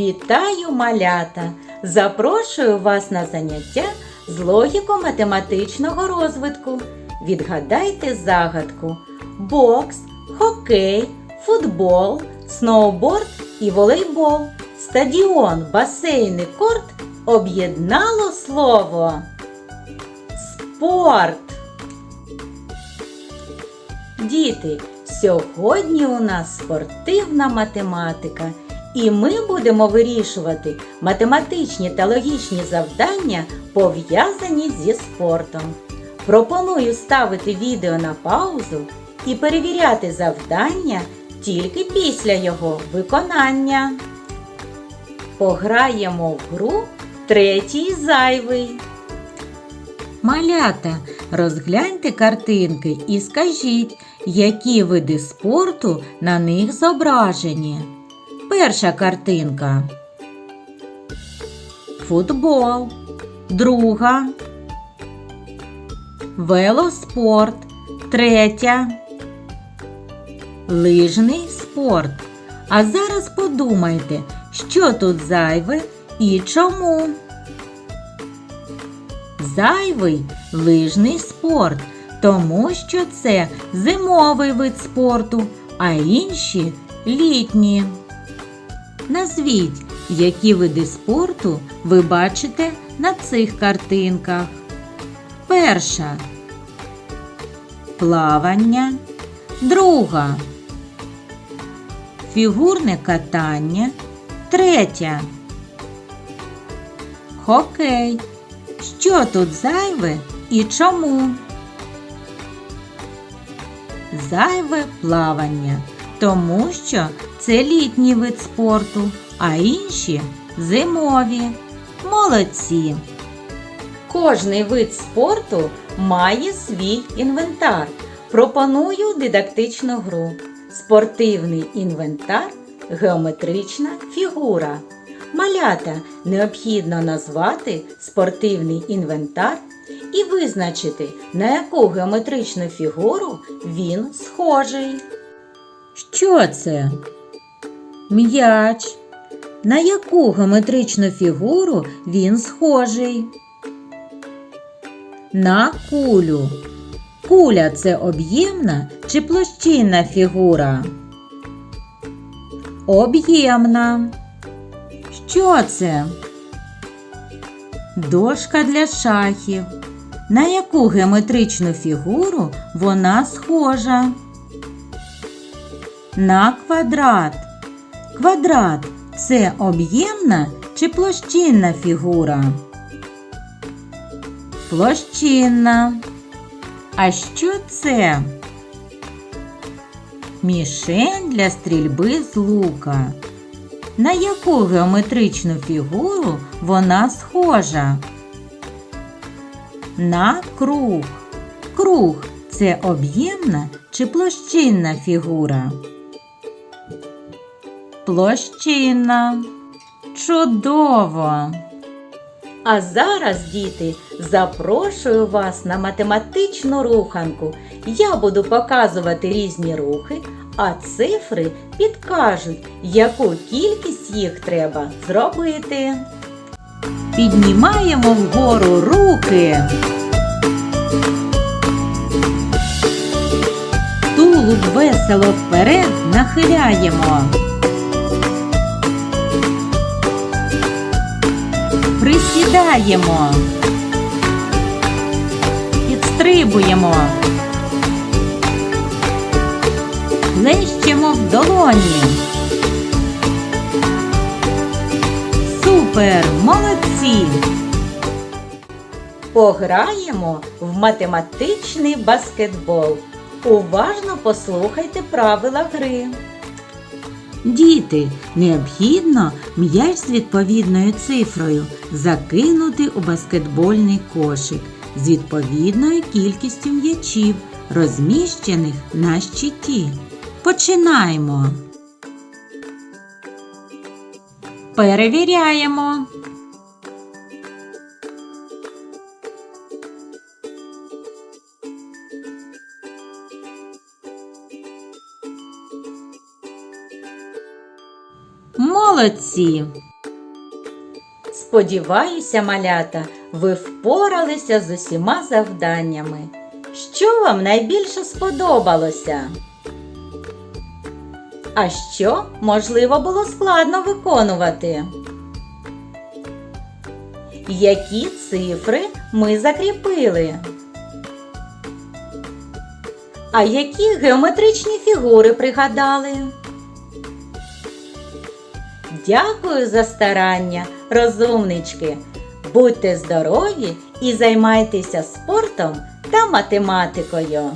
Вітаю малята! Запрошую вас на заняття з логіко-математичного розвитку. Відгадайте загадку: бокс, хокей, футбол, сноуборд і волейбол. Стадіон, басейн і корт об'єднало слово. Спорт. Діти, сьогодні у нас спортивна математика, і ми будемо вирішувати математичні та логічні завдання, пов'язані зі спортом. Пропоную ставити відео на паузу і перевіряти завдання тільки після його виконання. Пограємо в гру третій зайвий. Малята, розгляньте картинки і скажіть, які види спорту на них зображені. Перша картинка. Футбол. Друга. Велоспорт. Третя. Лижний спорт. А зараз подумайте, що тут зайве і чому. Зайвий лижний спорт, тому що це зимовий вид спорту, а інші літні. Назвіть, які види спорту ви бачите на цих картинках. Перша плавання, друга фігурне катання, третя хокей. Що тут зайве і чому? Зайве плавання, тому що це літній вид спорту, а інші зимові. Молодці. Кожний вид спорту має свій інвентар. Пропоную дидактичну гру. Спортивний інвентар геометрична фігура. Малята необхідно назвати спортивний інвентар і визначити, на яку геометричну фігуру він схожий. Що це? М'яч. На яку геометричну фігуру він схожий? На кулю. Куля це об'ємна чи площинна фігура? Об'ємна. Що це? Дошка для шахів. На яку геометричну фігуру вона схожа? На квадрат. Квадрат це об'ємна чи площинна фігура? Площинна. А що це? Мішень для стрільби з лука. На яку геометричну фігуру вона схожа? На круг. Круг це об'ємна чи площинна фігура? Площинна. Чудово! А зараз, діти, запрошую вас на математичну руханку. Я буду показувати різні рухи, а цифри підкажуть, яку кількість їх треба зробити. Піднімаємо вгору руки. Тулуб весело вперед нахиляємо. Присідаємо. Підстрибуємо. Плещемо в долоні. Супер! Молодці! Пограємо в математичний баскетбол. Уважно послухайте правила гри. Діти, необхідно м'яч з відповідною цифрою закинути у баскетбольний кошик з відповідною кількістю м'ячів, розміщених на щиті. Починаємо. Перевіряємо. Молодці! Сподіваюся, малята, ви впоралися з усіма завданнями. Що вам найбільше сподобалося? А що, можливо, було складно виконувати? Які цифри ми закріпили? А які геометричні фігури пригадали? Дякую за старання, розумнички. Будьте здорові і займайтеся спортом та математикою.